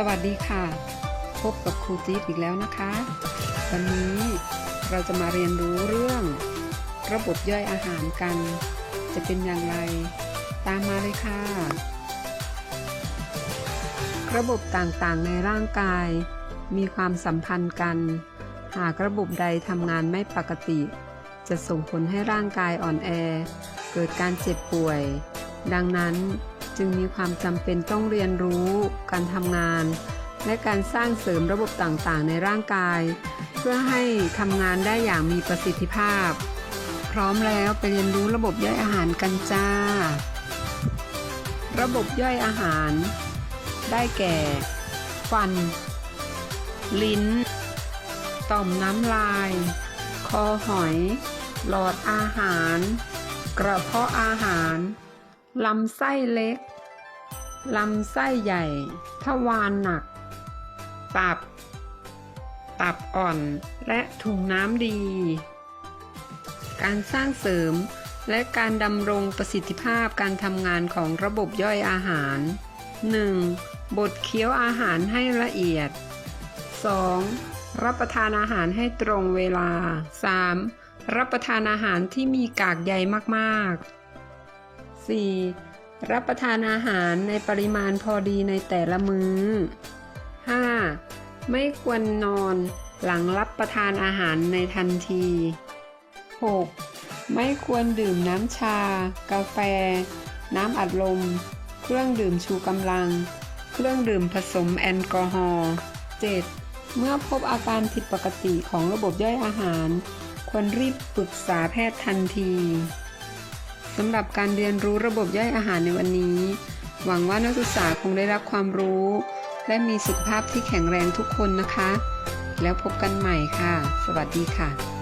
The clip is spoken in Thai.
สวัสดีค่ะ พบกับครูจี๊ดอีกแล้วนะคะ วันนี้เราจะมาเรียนรู้เรื่อง ระบบย่อยอาหารกัน จะเป็นอย่างไร ตามมาเลยค่ะ ระบบต่างๆในร่างกาย มีความสัมพันธ์กัน หากระบบใดทำงานไม่ปกติ จะส่งผลให้ร่างกายอ่อนแอ เกิดการเจ็บป่วย ดังนั้น จึงมีความจำเป็นต้องเรียนรู้ การทำงาน และการสร้างเสริมระบบต่างๆ ในร่างกาย เพื่อให้ทำงานได้อย่างมีประสิทธิภาพ พร้อมแล้วไปเรียนรู้ระบบย่อยอาหารกันจ้า ระบบย่อยอาหาร ได้แก่ ฟัน ลิ้น ต่อมน้ำลาย คอหอย หลอดอาหาร กระเพาะอาหาร ลำไส้เล็ก ลำไส้ใหญ่ ทวารหนัก ตับ ตับอ่อนและถุงน้ำดี การสร้างเสริมและการดำรงประสิทธิภาพการทำงานของระบบย่อยอาหาร 1. บดเคี้ยวอาหารให้ละเอียด 2. รับประทานอาหารให้ตรงเวลา 3. รับประทานอาหารที่มีกากใยมากๆ 4. รับประทานอาหารในปริมาณพอดีในแต่ละมือ้อ 5. ไม่ควรนอนหลังรับประทานอาหารในทันที 6. ไม่ควรดื่มน้ำชา กาแฟ น้ำอัดลม เครื่องดื่มชูกำลัง เครื่องดื่มผสมแอลกอฮอล์ 7. เมื่อพบอาการผิดปกติของระบบย่อยอาหาร ควรรีบปรึกษาแพทย์ทันที สำหรับการเรียนรู้ระบบย่อยอาหารในวันนี้ หวังว่านักศึกษาคงได้รับความรู้ และมีสุขภาพที่แข็งแรงทุกคนนะคะ แล้วพบกันใหม่ค่ะ สวัสดีค่ะ